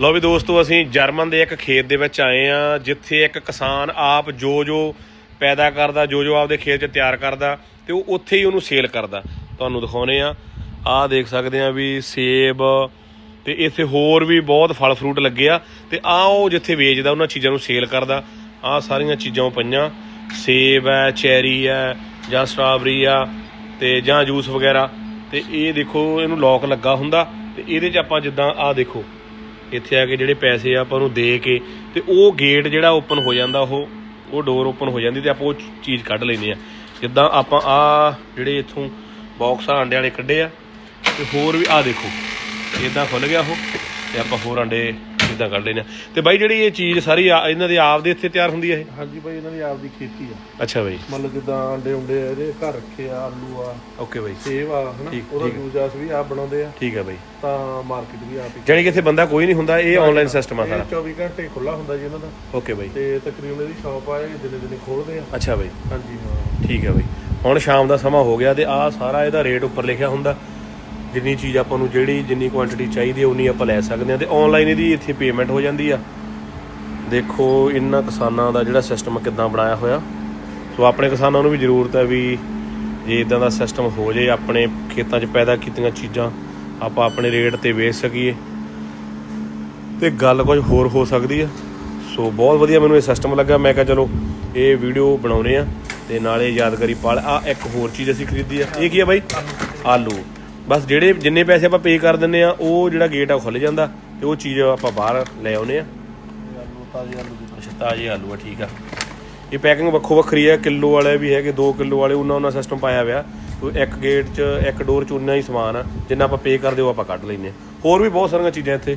ਲੋ ਵੀ ਦੋਸਤੋ, ਅਸੀਂ ਜਰਮਨ ਦੇ ਇੱਕ ਖੇਤ ਦੇ ਵਿੱਚ ਆਏ ਆ ਜਿੱਥੇ ਇੱਕ ਕਿਸਾਨ ਆਪ ਜੋ ਜੋ ਪੈਦਾ ਕਰਦਾ ਜੋ ਜੋ ਆਪਦੇ ਖੇਤ 'ਚ ਤਿਆਰ ਕਰਦਾ ਤੇ ਉਹ ਉੱਥੇ ਹੀ ਉਹਨੂੰ ਸੇਲ ਕਰਦਾ। ਤੁਹਾਨੂੰ ਦਿਖਾਉਨੇ ਆ ਆਹ ਦੇਖ ਸਕਦੇ ਆ ਵੀ ਸੇਬ ਤੇ ਇੱਥੇ ਹੋਰ ਵੀ ਬਹੁਤ ਫਲ ਫਰੂਟ ਲੱਗੇ ਆ ਤੇ ਆ ਉਹ ਜਿੱਥੇ ਵੇਚਦਾ, ਉਹਨਾਂ ਚੀਜ਼ਾਂ ਨੂੰ ਸੇਲ ਕਰਦਾ। ਆਹ ਸਾਰੀਆਂ ਚੀਜ਼ਾਂ ਉਹ ਪਈਆਂ। ਸੇਬ ਹੈ, ਚੈਰੀ ਹੈ, ਜਾਂ ਸਟ੍ਰਾਬੇਰੀ ਆ ਤੇ ਜਾਂ ਜੂਸ ਵਗੈਰਾ। ਤੇ ਇਹ ਦੇਖੋ, ਇਹਨੂੰ ਲੋਕ ਲੱਗਾ ਹੁੰਦਾ ਤੇ ਇਹਦੇ 'ਚ ਆਪਾਂ ਜਿੱਦਾਂ ਆਹ ਦੇਖੋ। ਇੱਥੇ ਆ ਕੇ ਜਿਹੜੇ ਪੈਸੇ ਆ ਆਪਾਂ ਨੂੰ ਦੇ ਕੇ ਤੇ ਉਹ ਗੇਟ ਜਿਹੜਾ ਓਪਨ ਹੋ ਜਾਂਦਾ, ਉਹ ਉਹ ਡੋਰ ਓਪਨ ਹੋ ਜਾਂਦੀ ਤੇ ਆਪਾਂ ਉਹ ਚੀਜ਼ ਕੱਢ ਲੈਂਦੇ ਆ ਜਿੱਦਾਂ ਆਪਾਂ ਆ ਜਿਹੜੇ ਇੱਥੋਂ ਬਾਕਸ ਆ ਅੰਡੇ ਵਾਲੇ ਕੱਢੇ ਆ, ਤੇ ਹੋਰ ਵੀ ਆ ਦੇਖੋ। ਇਦਾਂ ਖੁੱਲ ਗਿਆ ਉਹ, ਤੇ ਆਪਾਂ ਹੋਰ ਅੰਡੇ ਇਦਾਂ ਕੱਢ ਆ। ਤੇ ਬਾਈ ਜਿਹੜੀ ਇਹ ਚੀਜ਼ ਸਾਰੀ ਆ- ਇਹਨਾਂ ਦੇ ਆਪ ਦੇ ਇੱਥੇ ਤਿਆਰ ਹੁੰਦੀ ਹੈ ਇਹ? ਹਾਂਜੀ ਭਾਈ ਇਹਨਾਂ ਦੀ ਆਪਦੀ ਖੇਤੀ ਆ। ਅੱਛਾ ਬਾਈ। ਮਤਲਬ ਜਿੱਦਾਂ ਅੰਡੇ ਹੁੰਦੇ ਆ ਇਹਦੇ ਘਰ ਰੱਖੇ ਆ ਆਲੂ ਆ ਓਕੇ ਬਾਈ। ਸੇਬ ਆ ਹਨਾ? ਠੀਕ- ਉਹਦਾ ਠੀਕ। ਜੂਸ ਜਾਸ ਵੀ ਆਪ ਬਣਾਉਂਦੇ ਆ। ਠੀਕ ਹੈ ਬਾਈ। ਤਾਂ ਮਾਰਕੀਟ ਵੀ ਆਪ ਹੀ ਜਾਣੀ ਕਿ ਇੱਥੇ ਬੰਦਾ ਕੋਈ ਨਹੀਂ ਹੁੰਦਾ ਇਹ ਆਨਲਾਈਨ ਸਿਸਟਮ ਆ ਇਹ ਸਾਰਾ 24 ਘੰਟੇ ਖੁੱਲਾ ਹੁੰਦਾ ਜੀ ਇਹਨਾਂ ਦਾ। ਓਕੇ ਬਾਈ। ਤੇ ਤਕਰੀਬਨ ਇਹਦੀ ਸ਼ਾਪ ਆ ਇਹ ਦਿਨੇ ਦਿਨੇ ਖੋਲਦੇ ਆ। ਅੱਛਾ ਬਾਈ। ਹਾਂਜੀ ਹਾਂ। ਠੀਕ ਹੈ ਬਈ। ਹੁਣ ਸ਼ਾਮ ਦਾ ਸਮਾਂ ਹੋ ਗਿਆ ਤੇ ਆਹ ਸਾਰਾ ਇਹਦਾ ਰੇਟ ਉੱਪਰ ਲਿਖਿਆ ਹੁੰਦਾ। ਜਿੰਨੀ ਚੀਜ਼ ਆਪਾਂ ਨੂੰ ਜਿਹੜੀ ਜਿੰਨੀ ਕੁਆਂਟੀਟੀ ਚਾਹੀਦੀ ਹੈ, ਉਨੀ ਆਪਾਂ ਲੈ ਸਕਦੇ ਹਾਂ। ਤੇ ਆਨਲਾਈਨ ਇਹਦੀ ਇੱਥੇ ਪੇਮੈਂਟ ਹੋ ਜਾਂਦੀ ਆ। ਦੇਖੋ, ਇਹਨਾਂ ਕਿਸਾਨਾਂ ਦਾ ਜਿਹੜਾ ਸਿਸਟਮ ਕਿੱਦਾਂ ਬਣਾਇਆ ਹੋਇਆ। ਸੋ ਆਪਣੇ ਕਿਸਾਨਾਂ ਨੂੰ ਵੀ ਜ਼ਰੂਰਤ ਹੈ ਵੀ ਜੇ ਇਦਾਂ ਦਾ ਸਿਸਟਮ ਹੋ ਜੇ, ਆਪਣੇ ਖੇਤਾਂ 'ਚ ਪੈਦਾ ਕੀਤੀਆਂ ਚੀਜ਼ਾਂ, ਆਪਾਂ ਆਪਣੇ ਰੇਟ ਤੇ ਵੇਚ ਸਕੀਏ। ਤੇ ਗੱਲ ਕੁਝ ਹੋਰ ਹੋ ਸਕਦੀ ਆ। ਸੋ ਬਹੁਤ ਵਧੀਆ ਮੈਨੂੰ ਇਹ ਸਿਸਟਮ ਲੱਗਾ। ਮੈਂ ਕਿਹਾ ਚਲੋ, ਇਹ ਵੀਡੀਓ ਬਣਾਉਨੇ ਆ ਤੇ ਨਾਲੇ ਯਾਦਗਾਰੀ ਪਾਲ। ਆ ਇੱਕ ਹੋਰ ਚੀਜ਼ ਅਸੀਂ ਖਰੀਦੀ ਆ। ਇਹ ਕੀ ਆ ਬਾਈ? ਆਲੂ। ਬਸ ਜਿਹੜੇ ਜਿੰਨੇ ਪੈਸੇ ਆਪਾਂ ਪੇ ਕਰ ਦਿੰਨੇ ਆ, ਉਹ ਜਿਹੜਾ ਗੇਟ ਆ ਖੁੱਲ ਜਾਂਦਾ ਤੇ ਉਹ ਚੀਜ਼ ਆਪਾਂ ਬਾਹਰ ਲੈ ਆਉਨੇ ਆ। ਆਲੂ ਤਾਜ਼ੇ ਆਲੂ ਅੱਛਾ, ਤਾਜ਼ੇ ਆਲੂ ਆ, ਠੀਕ ਆ। ਇਹ ਪੈਕਿੰਗ ਵੱਖੋ ਵੱਖਰੀ ਹੈ ਕਿਲੋ ਵਾਲੇ ਵੀ ਹੈਗੇ 2 ਕਿਲੋ ਵਾਲੇ, ਉਹਨਾਂ ਉਹਨਾਂ ਸਿਸਟਮ ਪਾਇਆ ਹੋਇਆ। ਉਹ ਇੱਕ ਗੇਟ 'ਚ, ਇੱਕ ਡੋਰ 'ਚ ਉਨਾ ਹੀ ਸਮਾਨ ਆ, ਜਿੰਨਾ ਆਪਾਂ ਪੇ ਕਰਦੇ ਉਹ ਆਪਾਂ ਕੱਢ ਲੈਨੇ ਆ। ਹੋਰ ਵੀ ਬਹੁਤ ਸਾਰੀਆਂ ਚੀਜ਼ਾਂ ਇੱਥੇ।